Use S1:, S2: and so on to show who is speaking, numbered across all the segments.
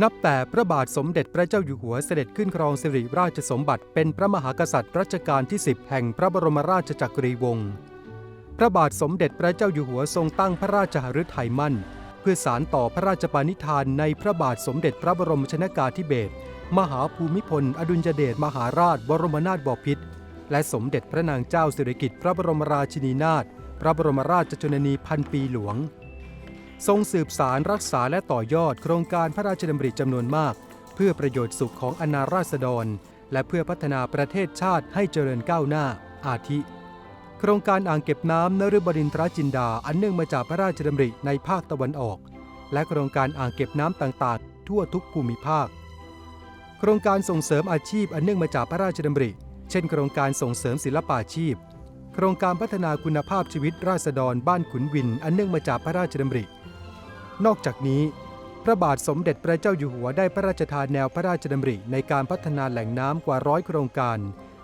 S1: นับแต่พระบาทสมเด็จพระเจ้าอยู่หัวเสด็จขึ้นครองสิริราชสมบัติเป็นพระมหากษัตริย์รัชกาลที่ 10 แห่งพระบรมราชจักรีวงศ์ พระบาทสมเด็จพระเจ้าอยู่หัวทรงตั้งพระราชหฤทัยมั่น เพื่อสารต่อพระราชปณิธานในพระบาทสมเด็จพระบรมชนากาธิเบศรมหาภูมิพล อดุลยเดชมหาราช บรมนาถบพิตรและสมเด็จพระนางเจ้าสิริกิติ์พระบรมราชินีนาถพระบรมราชชนนีพันปีหลวง ทรงสืบสารรักษาและต่อยอดโครงการพระราชดำริจำนวนมาก เพื่อประโยชน์สุขของอนาราษฎร และเพื่อพัฒนาประเทศชาติให้เจริญก้าวหน้า อาทิ โครงการอ่างเก็บน้ำนฤบดินทรจินดาอันเนื่องมาจากพระราชดำริในภาคตะวันออก และโครงการอ่างเก็บน้ำต่างๆ ทั่วทุกภูมิภาค โครงการส่งเสริมอาชีพอันเนื่องมาจากพระราชดำริ เช่น โครงการส่งเสริมศิลปาชีพ โครงการพัฒนาคุณภาพชีวิตราษฎรบ้านขุนวิน อันเนื่องมาจากพระราชดำริ นอกจากนี้ พระบาทสมเด็จพระเจ้าอยู่หัวได้พระราชทานแนวพระราชดำริในการพัฒนาแหล่งน้ำกว่าร้อยโครงการ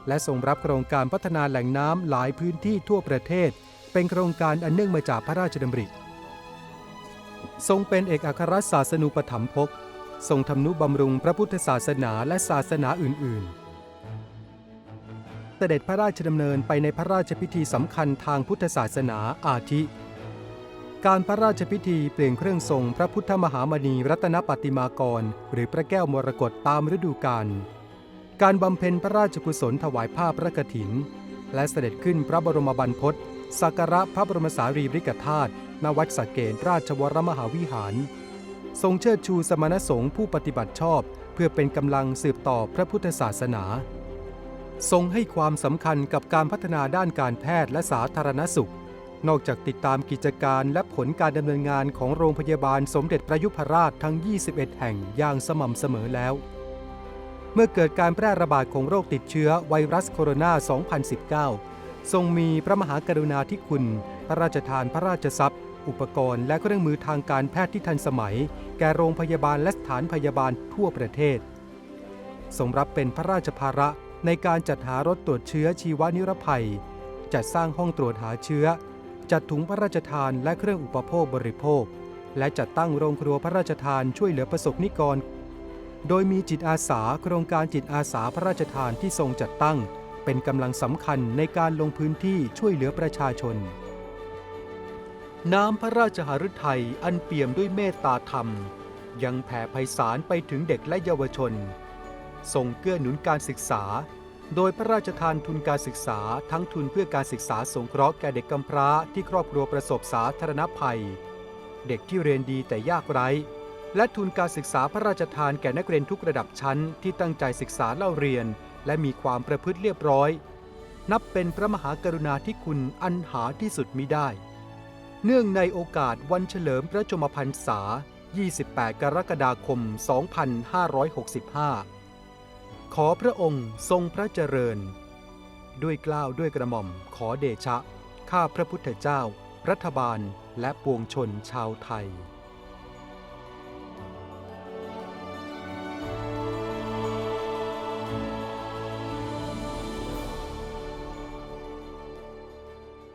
S1: และทรงรับโครงการพัฒนาแหล่งน้ำหลายพื้นที่ทั่วประเทศ เป็นโครงการอันเนื่องมาจากพระราชดำริ ทรงเป็นเอกอัครศาสนูปถัมภกทรงทำนุบำรุงพระพุทธศาสนาและศาสนาอื่น ๆเสด็จพระราชดำเนินไปในพระราชพิธีสำคัญทางพุทธศาสนาอาทิ การพระราชพิธีเปลี่ยนเครื่องทรงพระพุทธมหามณีรัตนปฏิมากร หรือพระแก้วมรกตตามฤดูกาล การบำเพ็ญพระราชกุศลถวายผ้าพระกฐิน และเสด็จขึ้นพระบรมบรรพตสักการะพระบรมสารีริกธาตุณวัดสะเกตราชวรมหาวิหาร ทรงเชิดชูสมณสงฆ์ผู้ปฏิบัติชอบ เพื่อเป็นกำลังสืบต่อพระพุทธศาสนา ทรงให้ความสำคัญกับการพัฒนาด้านการแพทย์และสาธารณสุข นอกจากติดตามกิจการและผลการดำเนินงานของโรงพยาบาลสมเด็จพระยุพราชทั้ง 21 แห่งอย่างสม่ำเสมอแล้ว เมื่อเกิดการแพร่ระบาดของโรคติดเชื้อไวรัสโคโรนา 2019 ทรงมีพระมหากรุณาธิคุณ พระราชทานพระราชทรัพย์ อุปกรณ์และเครื่องมือทางการแพทย์ที่ทันสมัย แก่โรงพยาบาลและสถานพยาบาลทั่วประเทศ ทรงรับเป็นพระราชภาระในการจัดหารถตรวจเชื้อชีวนิรภัย จัดสร้างห้องตรวจหาเชื้อ จัดถุงพระราชทานและเครื่องอุปโภคบริโภค และจัดตั้งโรงครัวพระราชทานช่วยเหลือประสบนิกร โดยมีจิตอาสาโครงการจิตอาสาพระราชทานที่ทรงจัดตั้ง เป็นกำลังสำคัญในการลงพื้นที่ช่วยเหลือประชาชน น้ำพระราชหฤทัยอันเปี่ยมด้วยเมตตาธรรม ยังแผ่ไพศาลไปถึงเด็กและเยาวชน ทรงเกื้อหนุนการศึกษา โดยพระราชทานทุนการศึกษาทั้งทุนเพื่อการศึกษาสงเคราะห์แก่เด็กกำพร้าที่ครอบครัวประสบสาธารณภัย เด็กที่เรียนดีแต่ยากไร้ และทุนการศึกษาพระราชทานแก่นักเรียนทุกระดับชั้นที่ตั้งใจศึกษาเล่าเรียน และมีความประพฤติเรียบร้อย นับเป็นพระมหากรุณาธิคุณอันหาที่สุดมิได้ เนื่องในโอกาสวันเฉลิมพระชมพรรษา 28 กรกฎาคม 2565 ขอพระองค์ทรงพระเจริญ ด้วยกล้าวด้วยกระหม่อมขอเดชะ ข้าพระพุทธเจ้า รัฐบาลและปวงชนชาวไทย